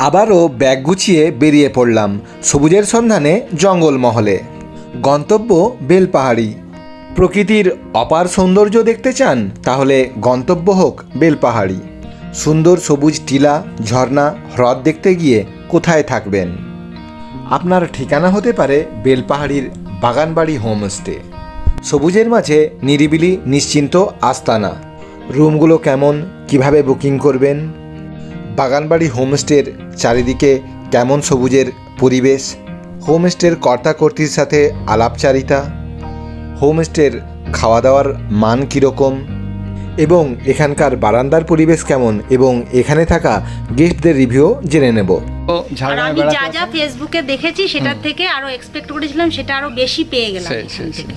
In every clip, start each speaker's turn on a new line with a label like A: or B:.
A: আবারও ব্যাগ গুছিয়ে বেরিয়ে পড়লাম সবুজের সন্ধানে জঙ্গলমহলে। গন্তব্য বেলপাহাড়ি। প্রকৃতির অপার সৌন্দর্য দেখতে চান? তাহলে গন্তব্য হোক বেলপাহাড়ি। সুন্দর সবুজ টিলা, ঝর্ণা, হ্রদ দেখতে গিয়ে কোথায় থাকবেন? আপনার ঠিকানা হতে পারে বেলপাহাড়ির বাগানবাড়ি হোমস্টে। সবুজের মাঝে নিরিবিলি, নিশ্চিন্ত আস্তানা। রুমগুলো কেমন? কীভাবে বুকিং করবেন? বাগানবাড়ি হোমস্টের চারিদিকে কেমন সবুজের পরিবেশ? হোমস্টের কর্তাকর্তির সাথে আলাপচারিতা? হোমস্টের খাওয়া দাওয়ার মান কীরকম? এবং এখানকার বারান্দার পরিবেশ কেমন? এবং এখানে থাকা গেস্টদের রিভিউ জেনে নেব।
B: আর আমি যা যা ফেসবুকে দেখেছি সেটার থেকে আরও এক্সপেক্ট করেছিলাম সেটা আরও বেশি পেয়ে গেলাম এখান থেকে।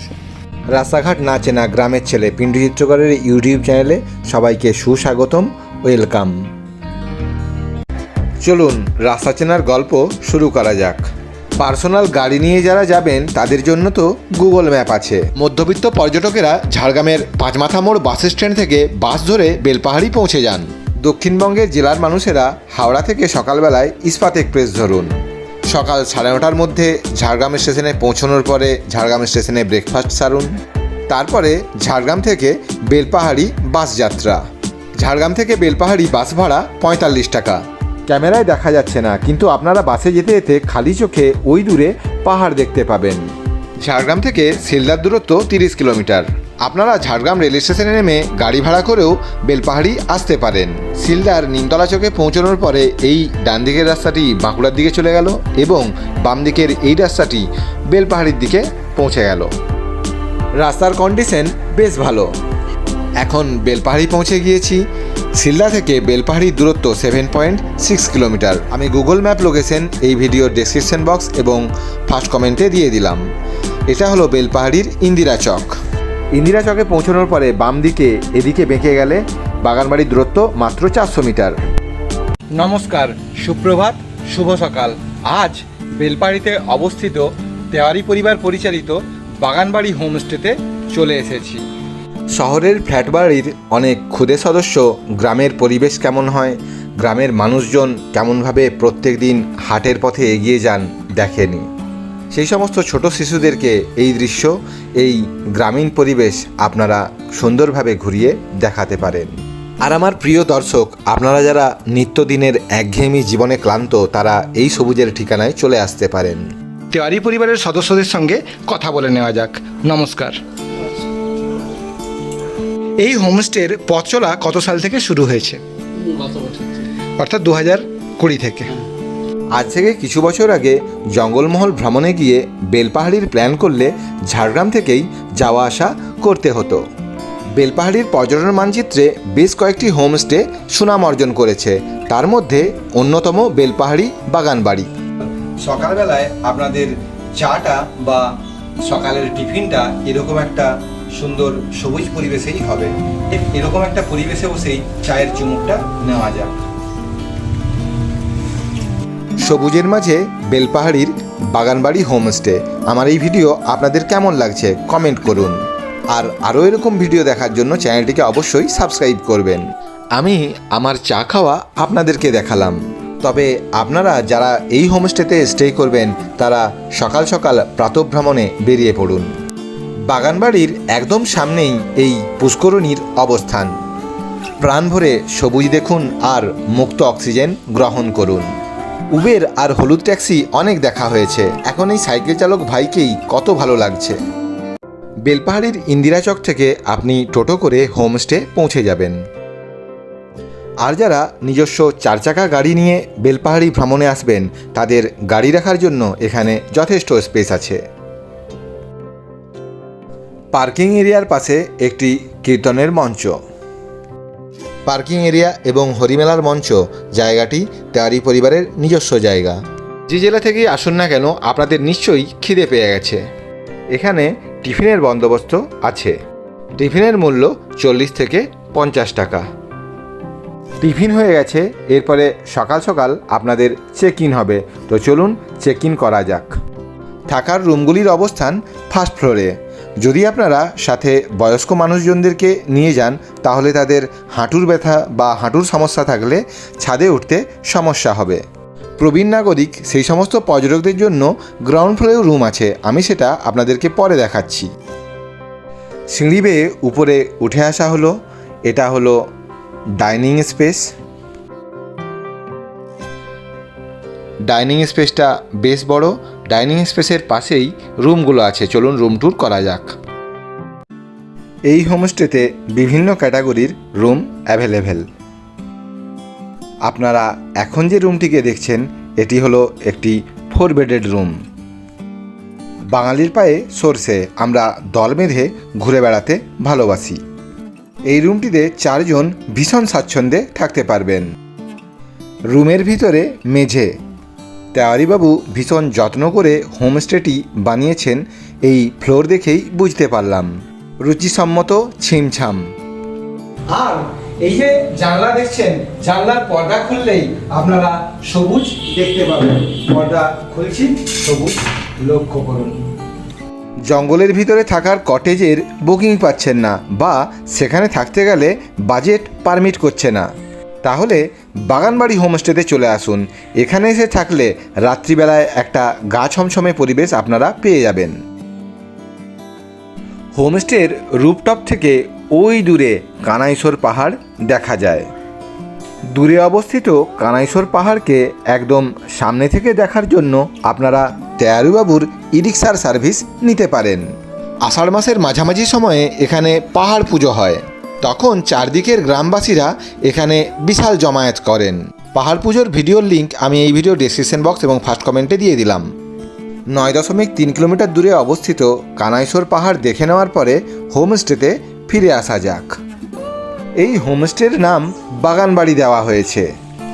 A: রাস্তাঘাট না চেনা গ্রামের ছেলে পিন্টু চিত্রকরের ইউটিউব চ্যানেলে সবাইকে সুস্বাগতম ওয়েলকাম। চলুন রাস্তা চেনার গল্প শুরু করা যাক। পার্সোনাল গাড়ি নিয়ে যারা যাবেন, তাদের জন্য তো গুগল ম্যাপ আছে। মধ্যবিত্ত পর্যটকেরা ঝাড়গ্রামের পাঁচমাথা মোড় বাস স্ট্যান্ড থেকে বাস ধরে বেলপাহাড়ি পৌঁছে যান। দক্ষিণবঙ্গের জেলার মানুষেরা হাওড়া থেকে সকালবেলায় ইস্পাত এক্সপ্রেস ধরুন। সকাল সাড়ে নটার মধ্যে ঝাড়গ্রাম স্টেশনে পৌঁছানোর পরে ঝাড়গ্রাম স্টেশনে ব্রেকফাস্ট সারুন। তারপরে ঝাড়গ্রাম থেকে বেলপাহাড়ি বাস যাত্রা। ঝাড়গ্রাম থেকে বেলপাহাড়ি বাস ভাড়া পঁয়তাল্লিশ টাকা। ক্যামেরায় দেখা যাচ্ছে না, কিন্তু আপনারা বাসে যেতে যেতে খালি চোখে ওই দূরে পাহাড় দেখতে পাবেন। ঝাড়গ্রাম থেকে শিলদার দূরত্ব তিরিশ কিলোমিটার। আপনারা ঝাড়গ্রাম রেল স্টেশনে নেমে গাড়ি ভাড়া করেও বেলপাহাড়ি আসতে পারেন। শিলদার নিমতলা চকে পৌঁছানোর পরে এই ডান দিকের রাস্তাটি বাঁকুড়ার দিকে চলে গেল এবং বাম দিকের এই রাস্তাটি বেলপাহাড়ির দিকে পৌঁছে গেল। রাস্তার কন্ডিশন বেশ ভালো। এখন বেলপাহাড়ি পৌঁছে গিয়েছি। শিলদা থেকে বেলপাহাড়ির দূরত্ব সেভেন পয়েন্ট সিক্স কিলোমিটার আমি গুগল ম্যাপ লোকেশন এই ভিডিওর ডেসক্রিপশন বক্স এবং ফার্স্ট কমেন্টে দিয়ে দিলাম। এটা হলো বেলপাহাড়ির ইন্দিরা চক। ইন্দিরা চকে পৌঁছানোর পরে বাম দিকে, এদিকে বেঁকে গেলে বাগানবাড়ির দূরত্ব মাত্র চারশো মিটার।
C: নমস্কার, সুপ্রভাত, শুভ সকাল। আজ বেলপাড়িতে অবস্থিত তেওয়ারি পরিবার পরিচালিত বাগানবাড়ি হোমস্টেতে চলে এসেছি।
A: শহরের ফ্ল্যাট বাড়ির অনেক ক্ষুদে সদস্য, গ্রামের পরিবেশ কেমন হয়, গ্রামের মানুষজন কেমনভাবে প্রত্যেক দিন হাটের পথে এগিয়ে যান দেখেনি। সেই সমস্ত ছোট শিশুদেরকে এই দৃশ্য, এই গ্রামীণ পরিবেশ আপনারা সুন্দরভাবে ঘুরিয়ে দেখাতে পারেন। আর আমার প্রিয় দর্শক, আপনারা যারা নিত্যদিনের একঘেয়েমি জীবনে ক্লান্ত, তারা এই সবুজের ঠিকানায় চলে আসতে পারেন।
C: তেওয়ারি পরিবারের সদস্যদের সঙ্গে কথা বলে নেওয়া যাক। নমস্কার। এই হোমস্টের পথ চলা কত সাল থেকে শুরু হয়েছে? অর্থাৎ দু হাজার কুড়ি থেকে।
A: আজ থেকে কিছু বছর আগে জঙ্গলমহল ভ্রমণে গিয়ে বেলপাহাড়ির প্ল্যান করলে ঝাড়গ্রাম থেকেই যাওয়া আসা করতে হতো। বেলপাহাড়ির পর্যটন মানচিত্রে বেশ কয়েকটি হোমস্টে সুনাম অর্জন করেছে। তার মধ্যে অন্যতম বেলপাহাড়ি বাগানবাড়ি। সকালবেলায় আপনাদের চাটা বা সকালের টিফিনটা এরকম একটা সুন্দর সবুজ পরিবেশেই হবে। এরকম একটা পরিবেশে বসেই চায়ের চুমুকটা নেওয়া যাক। সবুজের মাঝে বেলপাহাড়ির বাগানবাড়ি হোমস্টে। আমার এই ভিডিও আপনাদের কেমন লাগছে কমেন্ট করুন। আর আরও এরকম ভিডিও দেখার জন্য চ্যানেলটিকে অবশ্যই সাবস্ক্রাইব করবেন। আমি আমার চা খাওয়া আপনাদেরকে দেখালাম। তবে আপনারা যারা এই হোমস্টেতে স্টে করবেন, তারা সকাল সকাল প্রাতভ্রমণে বেরিয়ে পড়ুন। বাগানবাড়ির একদম সামনেই এই পুষ্করণীর অবস্থান। প্রাণ ভরে সবুজ দেখুন আর মুক্ত অক্সিজেন গ্রহণ করুন। উবের আর হলুদ ট্যাক্সি অনেক দেখা হয়েছে। এখন এই সাইকেল চালক ভাইকেই কত ভালো লাগছে। বেলপাহাড়ির ইন্দিরাচক থেকে আপনি টোটো করে হোমস্টে পৌঁছে যাবেন। আর যারা নিজস্ব চার চাকা গাড়ি নিয়ে বেলপাহাড়ি ভ্রমণে আসবেন, তাদের গাড়ি রাখার জন্য এখানে যথেষ্ট স্পেস আছে। পার্কিং এরিয়ার পাশে একটি কীর্তনের মঞ্চ। পার্কিং এরিয়া এবং হরিমেলার মঞ্চ জায়গাটি তেওয়ারি পরিবারের নিজস্ব জায়গা। যে জেলা থেকেই আসুন না কেন, আপনাদের নিশ্চয়ই খিদে পেয়ে গেছে। এখানে টিফিনের বন্দোবস্ত আছে। টিফিনের মূল্য চল্লিশ থেকে পঞ্চাশ টাকা। টিফিন হয়ে গেছে, এরপরে সকাল সকাল আপনাদের চেক ইন হবে। তো চলুন চেক ইন করা যাক। থাকার রুমগুলির অবস্থান ফার্স্ট ফ্লোরে যদি আপনারা সাথে বয়স্ক মানুষজনদেরকে নিয়ে যান, তাহলে তাদের হাঁটুর ব্যথা বা হাঁটুর সমস্যা থাকলে ছাদে উঠতে সমস্যা হবে। প্রবীণ নাগরিক সেই সমস্ত পর্যটকদের জন্য গ্রাউন্ড ফ্লোরেও রুম আছে। আমি সেটা আপনাদেরকে পরে দেখাচ্ছি। সিঁড়ি বেয়ে উপরে উঠে আসা হলো। এটা হলো ডাইনিং স্পেস। ডাইনিং স্পেসটা বেশ বড়। ডাইনিং স্পেসের পাশেই রুমগুলো আছে। চলুন রুম ট্যুর করা যাক। এই হোমস্টেতে বিভিন্ন ক্যাটাগরির রুম অ্যাভেলেবেল। আপনারা এখন যে রুমটিকে দেখছেন, এটি হলো একটি ফোর বেডেড রুম। বাঙালির পায়ে সরষে, আমরা দল বেঁধে ঘুরে বেড়াতে ভালোবাসি। এই রুমটিতে চারজন ভীষণ স্বাচ্ছন্দ্যে থাকতে পারবেন। রুমের ভিতরে মেঝে তেওয়ারিবাবু ভীষণ যত্ন করে হোমস্টেটি বানিয়েছেন এই ফ্লোর দেখেই বুঝতে পারলাম। রুচিসম্মত ছিমছাম।
C: আর এই যে জানলা দেখছেন জানলার পর্দা খুললেই আপনারা সবুজ দেখতে পাবেন। পর্দা খুলছি সবুজ লক্ষ্য করুন।
A: জঙ্গলের ভিতরে থাকার কটেজের বুকিং পাচ্ছেন না বা সেখানে থাকতে গেলে বাজেট পারমিট করছে না। তাহলে বাগানবাড়ি হোমস্টেতে চলে আসুন। এখানে এসে থাকলে রাত্রিবেলায় একটা গা ছমছমে পরিবেশ আপনারা পেয়ে যাবেন। হোমস্টের রুপটপ থেকে ওই দূরে কানাইশোর পাহাড় দেখা যায়। দূরে অবস্থিত কানাইশোর পাহাড়কে একদম সামনে থেকে দেখার জন্য আপনারা তেয়ারুবাবুর রিক্সার সার্ভিস নিতে পারেন। আষাঢ় মাসের মাঝামাঝি সময়ে এখানে পাহাড় পুজো হয়। তখন চারদিকের গ্রামবাসীরা এখানে বিশাল জমায়েত করেন। পাহাড় পুজোর ভিডিওর লিঙ্ক আমি এই ভিডিও ডেসক্রিপশন বক্স এবং ফার্স্ট কমেন্টে দিয়ে দিলাম। নয় দশমিক তিন কিলোমিটার দূরে অবস্থিত কানাইশোর পাহাড় দেখে নেওয়ার পরে হোমস্টেতে ফিরে আসা যাক। এই হোমস্টের নাম বাগানবাড়ি দেওয়া হয়েছে।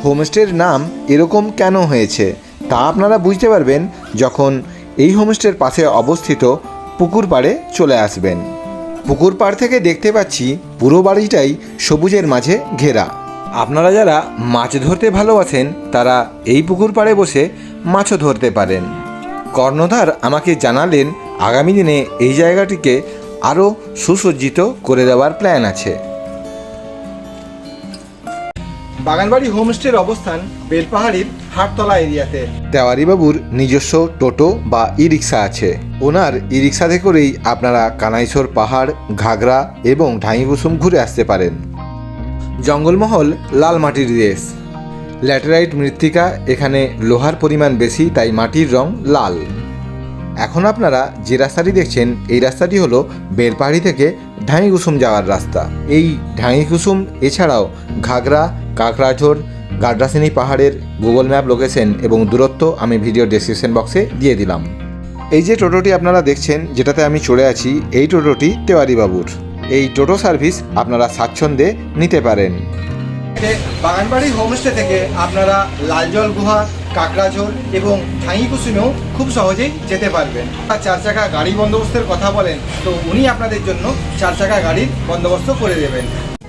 A: হোমস্টের নাম এরকম কেন হয়েছে তা আপনারা বুঝতে পারবেন যখন এই হোমস্টের পাশে অবস্থিত পুকুর পাড়ে চলে আসবেন। পুকুর পাড় থেকে দেখতে পাচ্ছি পুরো বাড়িটাই সবুজের মাঝে ঘেরা। আপনারা যারা মাছ ধরতে ভালোবাসেন, তারা এই পুকুর পাড়ে বসে মাছও ধরতে পারেন। কর্ণধার আমাকে জানালেন, আগামী দিনে এই জায়গাটিকে আরও সুসজ্জিত করে দেওয়ার প্ল্যান আছে।
C: বাগানবাড়ি হোমস্টের অবস্থান বেলপাহাড়ির হাটতলা এরিয়াতে।
A: তেওয়ারিবাবুর নিজস্ব টোটো বা ই রিক্সা আছে। ওনার ই রিক্সাতে করেই আপনারা কানাইশোর পাহাড়, ঘাগরা এবং ঢাইকুসুম ঘুরে আসতে পারেন। জঙ্গলমহল লাল মাটির দেশ ল্যাটেরাইট মৃত্তিকা এখানে লোহার পরিমাণ বেশি, তাই মাটির রং লাল। এখন আপনারা যে রাস্তাটি দেখছেন, এই রাস্তাটি হলো বেলপাহাড়ি থেকে ঢাইকুসুম যাওয়ার রাস্তা। এই ঢাইকুসুম এছাড়াও ঘাগরা কাকড়াঝোড় গাড্রাসিনী পাহাড়ের গুগল ম্যাপ লোকেশন এবং দূরত্ব আমি ভিডিও ডেসক্রিপশন বক্সে দিয়ে দিলাম। এই যে টোটোটি আপনারা দেখছেন, যেটাতে আমি চড়ে আছি, এই টোটোটি তেওয়ারি বাবুর এই টোটো সার্ভিস আপনারা স্বাচ্ছন্দ্যে নিতে পারেন।
C: বাগানবাড়ি হোমস্টে থেকে আপনারা লালজল গুহা কাকড়াঝোড় এবং ঠাঁইকুসুমেও খুব সহজেই যেতে পারবেন। চার চাকা গাড়ি বন্দোবস্তের কথা বলেন, তো উনি আপনাদের জন্য চার চাকা গাড়ির বন্দোবস্ত করে দেবেন।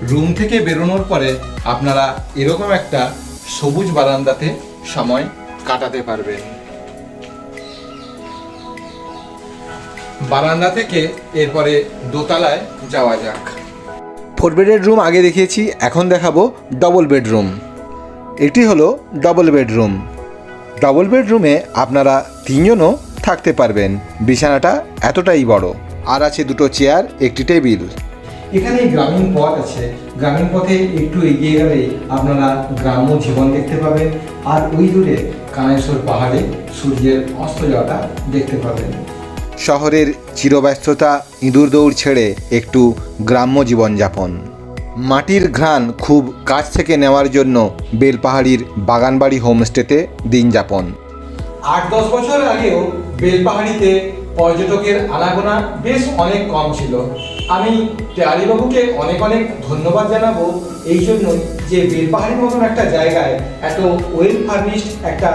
A: রুম থেকে বেরোনোর পরে আপনারা এরকম একটা সবুজ বারান্দাতে সময় কাটাতে পারবেন। বারান্দা থেকে এরপরে দোতলায় যাওয়া যাক। ফোর বেডের রুম আগে দেখিয়েছি, এখন দেখাবো ডবল বেডরুম এটি হলো ডবল বেডরুম ডবল বেডরুমে আপনারা তিনজনও থাকতে পারবেন। বিছানাটা এতটাই বড়। আর আছে দুটো চেয়ার একটি টেবিল
C: এখানে গ্রামীণ পথ আছে। গ্রামীণ পথে একটু এগিয়ে গেলেই আপনারা গ্রাম্য জীবন দেখতে পাবেন। আর ওই দূরে কানেশ্বর পাহাড়ে সূর্যের অস্ত যাওয়াটা দেখতে পাবেন।
A: শহরের চিরব্যস্ততা ইঁদুর দৌড় ছেড়ে একটু গ্রাম্য জীবনযাপন মাটির ঘ্রাণ খুব কাছ থেকে নেওয়ার জন্য বেলপাহাড়ির বাগানবাড়ি হোমস্টেতে দিন যাপন।
C: আট দশ বছর আগেও বেলপাহাড়িতে পর্যটকের আনাগোনা বেশ অনেক কম ছিল। আমি তেয়ারিবাবুকে অনেক অনেক ধন্যবাদ জানাব এই জন্যই যে বেলপাহাড়ির মতন একটা জায়গায় এত ওয়েল ফার্নিশড একটা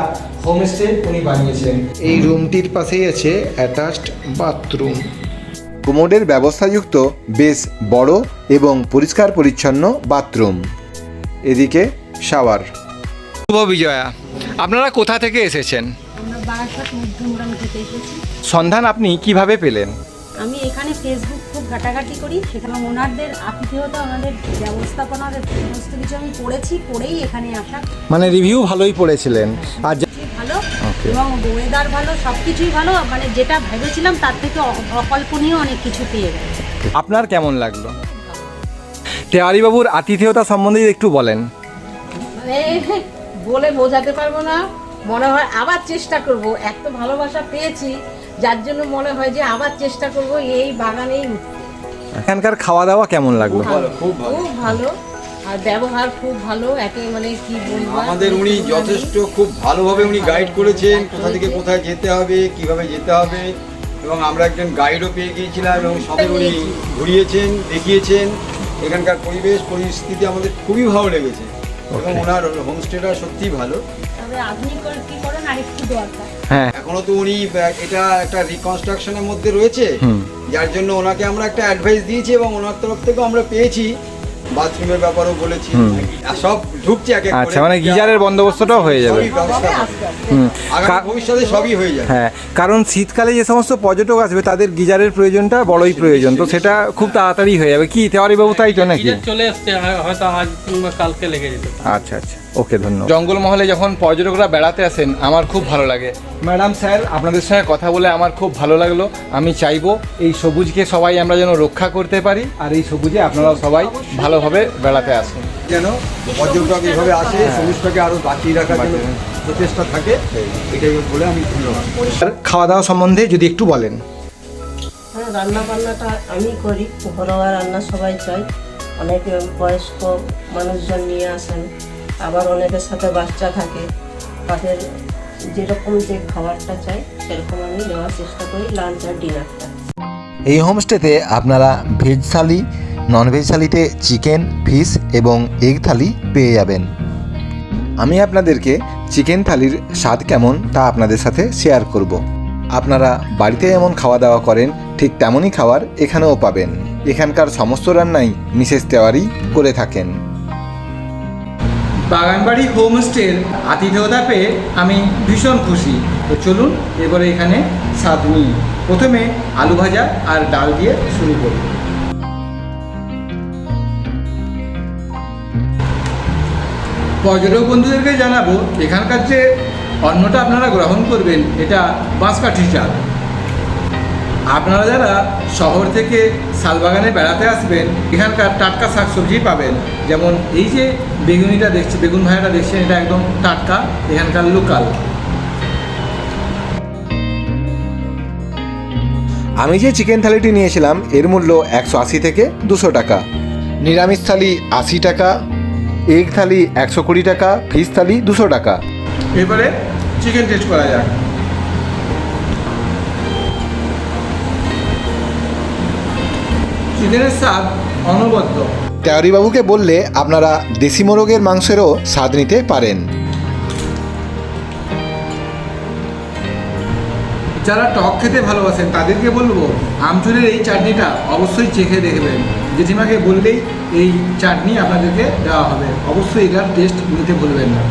C: হোমস্টে উনি বানিয়েছেন। এই রুমটির পাশেই আছে অ্যাটাচড বাথরুম
A: কোমোডের ব্যবস্থাযুক্ত বেশ বড় এবং পরিষ্কার পরিচ্ছন্ন বাথরুম। এদিকে শাওয়ার।
C: শুভ বিজয়া আপনারা কোথা থেকে এসেছেন? সন্ধান আপনি কীভাবে পেলেন?
B: আমি এখানে ফেসবুক ঘাটাঘাটি করি সেখানে ওনারদের আতিথেয়তা ওনাদের ব্যবস্থাপনার সমস্ত কিছু আমি পড়েছি পড়েই এখানে আসা।
C: মানে রিভিউ ভালোই পড়েছিলেন। আর
A: Okay.
B: এবং ওয়েদার ভালো সব কিছুই ভালো মানে যেটা ভেবেছিলাম তার থেকে অকল্পনীয় অনেক কিছু পেয়ে গেছে
C: আপনার কেমন লাগল? বাবুর আতিথেয়তা সম্বন্ধে একটু বলেন।
D: মানে বলে বোঝাতে পারব না। মনে হয় আবার চেষ্টা করব। এত ভালোবাসা পেয়েছি যার জন্য মনে হয় যে আবার চেষ্টা করব এই বাগানেই উঠতে।
C: এখানকার খাওয়া দাওয়া কেমন লাগল?
D: খুব ভালো আর ব্যবহার খুব ভালো একে মানে কি বলব?
E: আমাদের উনি যথেষ্ট খুব ভালোভাবে উনি গাইড করেছেন কোথা থেকে কোথায় যেতে হবে কীভাবে যেতে হবে এবং আমরা একজন গাইডও পেয়ে গিয়েছিলাম এবং সঙ্গে উনি ঘুরিয়েছেন দেখিয়েছেন। এখানকার পরিবেশ পরিস্থিতি আমাদের খুবই ভালো লেগেছে। এবং ওনার হোমস্টেটা সত্যিই ভালো।
B: তবে আধুনিকীকরণ দরকার।
C: হ্যাঁ।
E: এখনও তো উনি এটা একটা রিকনস্ট্রাকশনের মধ্যে রয়েছে। যার জন্য ওনাকে আমরা একটা অ্যাডভাইস দিয়েছি এবং ওনার তরফ থেকেও আমরা পেয়েছি। বাথরুমের ব্যাপারেও বলেছি। আর সব ঢুকছে এক
C: আচ্ছা মানে গিজারের বন্দোবস্তটাও হয়ে যাবে।
E: ভবিষ্যতে সবই হয়ে যাবে।
C: হ্যাঁ কারণ শীতকালে যে সমস্ত পর্যটক আসবে তাদের গিজারের প্রয়োজনটা বড়ই প্রয়োজন। তো সেটা খুব তাড়াতাড়ি হয়ে যাবে। কি তেওয়ারি বাবু তাই তো নাকি?
F: চলে আসছে হয়তো আজ কিংবা কালকে লেগে যেতে
C: আচ্ছা আচ্ছা। ওকে ধন্যবাদ। জঙ্গলমহলে যখন পর্যটকরা বেড়াতে আসেন আমার খুব ভালো লাগে। ম্যাডাম স্যার আপনাদের সঙ্গে কথা বলে আমার খুব ভালো লাগল। আমি চাইব এই সবুজকে সবাই আমরা যেন রক্ষা করতে পারি আর এই সবুজে আপনারাও সবাই ভালোভাবে বেড়াতে আসুন।
E: যেন পর্যটক এইভাবে আসে সবুজটাকে আরও বাঁচিয়ে রাখার জন্য প্রচেষ্টা থাকে এটাই বলে আমি ধন্যবাদ।
C: আর খাওয়া দাওয়া সম্বন্ধে যদি একটু বলেন।
G: হ্যাঁ রান্না বান্নাটা আমি করি ঘরোয়া রান্না সবাই চাই অনেকে বয়স্ক মানুষজন নিয়ে আসেন। আবার অনেকের সাথে বাচ্চা থাকে, তাদের যেরকম যে খাবারটা চাই, সেরকম আমি দেওয়ার চেষ্টা করি লাঞ্চ আর ডিনারটা।
A: এই হোমস্টেতে আপনারা ভেজ থালি নন ভেজ থালিতে চিকেন, ফিশ এবং এগ থালি পেয়ে যাবেন। আমি আপনাদেরকে চিকেন থালির স্বাদ কেমন তা আপনাদের সাথে শেয়ার করব। আপনারা বাড়িতে যেমন খাওয়া দাওয়া করেন, ঠিক তেমনই খাবার এখানেও পাবেন। এখানকার সমস্ত রান্নাই মিসেস তেওয়ারি করে থাকেন।
C: বাগানবাড়ি হোমস্টের আতিথেয়তা পেয়ে আমি ভীষণ খুশি। তো চলুন, এবারে এখানে স্বাদ নিই। প্রথমে আলু ভাজা আর ডাল দিয়ে শুরু করি। পর্যটক বন্ধুদেরকে জানাব, এখানকার যে অন্নটা আপনারা গ্রহণ করবেন, এটা বাঁশকাঠি চাল। আপনারা যারা শহর থেকে শালবাগানে বেড়াতে আসবেন এখানকার টাটকা শাকসবজি পাবেন। যেমন এই যে বেগুনিটা দেখছি বেগুন ভাজাটা দেখছেন এটা একদম টাটকা এখানকার লোকাল।
A: আমি যে চিকেন থালিটি নিয়েছিলাম এর মূল্য একশো আশি থেকে দুশো টাকা। নিরামিষ থালি আশি টাকা এগ থালি একশো কুড়ি টাকা ফিশ থালি দুশো টাকা।
C: এবারে চিকেন টেস্ট করা যাক। চিকেনের স্বাদ অনবদ্য।
A: তেওয়ারিবাবুকে বললে আপনারা দেশি মোরগের মাংসেরও স্বাদ নিতে পারেন।
C: যারা টক খেতে ভালোবাসেন তাদেরকে বলব আমচুরের এই চাটনিটা অবশ্যই চেখে দেখবেন। জেঠিমাকে বললেই এই চাটনি আপনাদেরকে দেওয়া হবে। অবশ্যই এটার টেস্ট নিতে ভুলবেন না।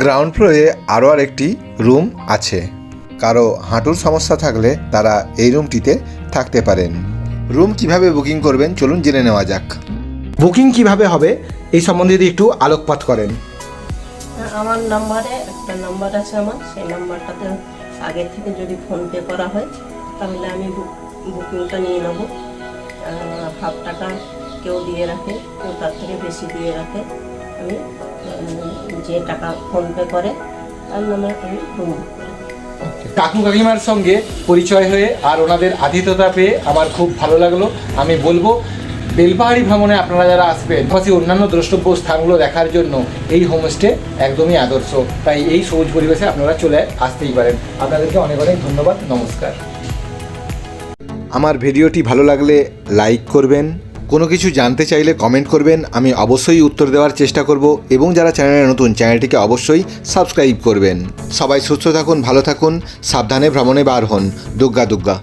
A: গ্রাউন্ড ফ্লোরে আরও আর একটি রুম আছে। কারও হাঁটুর সমস্যা থাকলে তারা এই রুমটিতে থাকতে পারেন। রুম কীভাবে বুকিং করবেন? চলুন জেনে নেওয়া যাক।
C: বুকিং কীভাবে হবে? এই সম্বন্ধে যদি একটু আলোকপাত করেন।
G: আমার নাম্বারে একটা নাম্বার আছে আমার। সেই নাম্বারটাতে আগে থেকে যদি ফোন পে করা হয় তাহলে আমি বুকিংটা নিয়ে নেব। হাফ টাকা কেউ দিয়ে রাখে কেউ তার থেকে বেশি দিয়ে রাখে। আমি যে টাকা ফোনপে করে তার নামে আমি রুম বুক করি
C: কাকু কাকিমার সঙ্গে পরিচয় হয়ে আর ওনাদের আতিথ্যতা পেয়ে আমার খুব ভালো লাগল। আমি বলব, বেলপাহাড়ি ভ্রমণে আপনারা যারা আসবেন পাশাপাশি অন্যান্য দ্রষ্টব্য স্থানগুলো দেখার জন্য এই হোমস্টে একদমই আদর্শ। তাই এই সবুজ পরিবেশে আপনারা চলে আসতেই পারেন। আপনাদেরকে অনেক অনেক ধন্যবাদ। নমস্কার।
A: আমার ভিডিওটি ভালো লাগলে লাইক করবেন কোনো কিছু জানতে চাইলে কমেন্ট করবেন, আমি অবশ্যই উত্তর দেওয়ার চেষ্টা করব এবং যারা চ্যানেলে নতুন, চ্যানেলটিকে অবশ্যই সাবস্ক্রাইব করবেন। সবাই সুস্থ থাকুন, ভালো থাকুন, সাবধানে ভ্রমণে বার হন। দুগ্গা দুগ্গা।